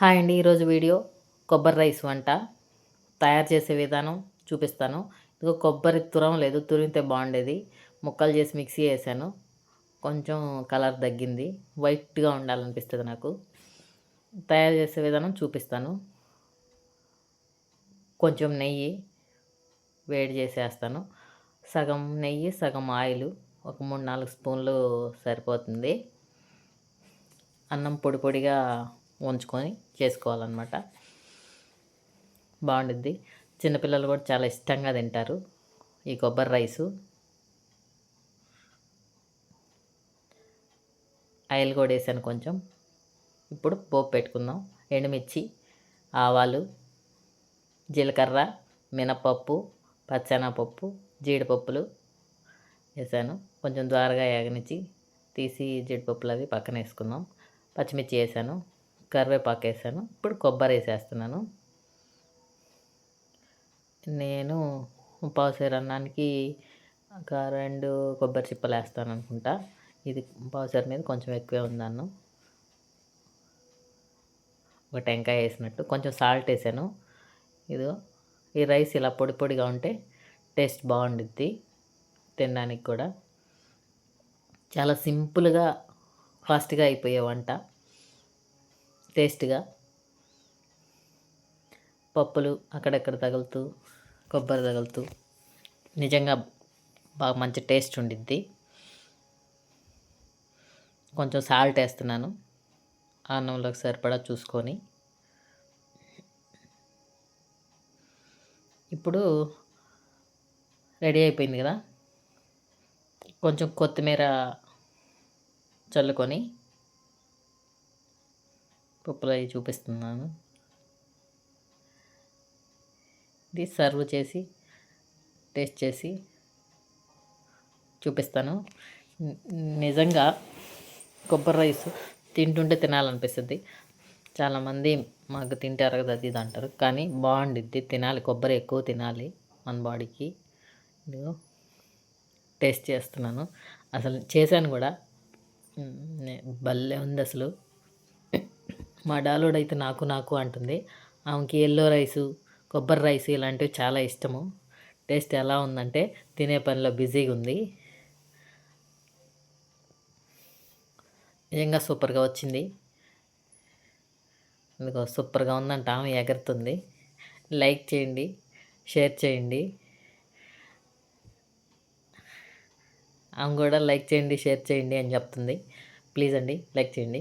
Hi అండి ఈరోజు video కొబ్బరి రైస్ వంట. తయారు చేసే విధానం చూపిస్తాను. ఇదిగో కొబ్బరి తురం లేదు తురిమితే బాగుండేది. ముక్కలు చేసి మిక్సీ వేసాను. కొంచెం కలర్ తగ్గింది. వైట్గా ఉండాలనిపిస్తుంది నాకు. తయారు చేసే విధానం చూపిస్తాను. కొంచెం నెయ్యి వేడి చేసేస్తాను. సగం నెయ్యి సగం ఆయిల్ ఒక మూడు నాలుగు స్పూన్లు సరిపోతుంది. అన్నం పొడి పొడిగా ఉంచుకొని చేసుకోవాలన్నమాట. బాగుండుద్ది. చిన్నపిల్లలు కూడా చాలా ఇష్టంగా తింటారు. ఈ కొబ్బరి రైసు. ఆయిల్ కూడా వేసాను కొంచెం. ఇప్పుడు పోపు పెట్టుకుందాం. ఎండుమిర్చి ఆవాలు జీలకర్ర మినపప్పు పచ్చెనపప్పు జీడిపప్పులు వేసాను. కొంచెం ద్వారగా ఎగనిచ్చి తీసి జీడిపప్పులు అవి పక్కన వేసుకుందాం. పచ్చిమిర్చి వేసాను. కరివేపాకు వేసాను. ఇప్పుడు కొబ్బరి వేసేస్తున్నాను. నేను పావుసేరు అన్నానికి ఒక రెండు కొబ్బరి చిప్పలు వేస్తాను అనుకుంటా. ఇది పావుసేరు మీద కొంచెం ఎక్కువే ఉందన్ను. ఒక టెంకాయ వేసినట్టు. కొంచెం సాల్ట్ వేసాను. ఇదో ఈ రైస్ ఇలా పొడి పొడిగా ఉంటే టేస్ట్ బాగుండుద్ది తినడానికి కూడా. చాలా సింపుల్గా ఫాస్ట్గా అయిపోయే వంట. టేస్ట్గా పప్పులు అక్కడక్కడ తగులుతూ కొబ్బరి తగులుతూ నిజంగా బాగా మంచి టేస్ట్ ఉండిద్ది. కొంచెం సాల్ట్ వేస్తున్నాను. అన్నంలోకి సరిపడా చూసుకొని. ఇప్పుడు రెడీ అయిపోయింది కదా? కొంచెం కొత్తిమీర చల్లుకొని పప్పులు అవి చూపిస్తున్నాను. ఇది సర్వ్ చేసి టేస్ట్ చేసి చూపిస్తాను. నిజంగా కొబ్బరి రైస్ తింటుంటే తినాలనిపిస్తుంది. చాలామంది మాకు తింటే అరగదు అది ఇది అంటారు. కానీ బాగుండిద్ది తినాలి. కొబ్బరి ఎక్కువ తినాలి మన బాడీకి. ఇదిగో టేస్ట్ చేస్తున్నాను. అసలు చేశాను కూడా. భలే ఉంది అసలు. మా డాలోడ్ అయితే నాకు నాకు అంటుంది. ఆమెకి ఎల్లో రైసు కొబ్బరి రైస్ ఇలాంటివి చాలా ఇష్టము. టేస్ట్ ఎలా ఉందంటే తినే పనిలో బిజీగా ఉంది. నిజంగా సూపర్గా వచ్చింది. అందుకో సూపర్గా ఉందంట ఆమె ఎగురుతుంది. లైక్ చేయండి షేర్ చేయండి. ఆమె కూడా లైక్ చేయండి షేర్ చేయండి అని చెప్తుంది. ప్లీజ్ అండి లైక్ చేయండి.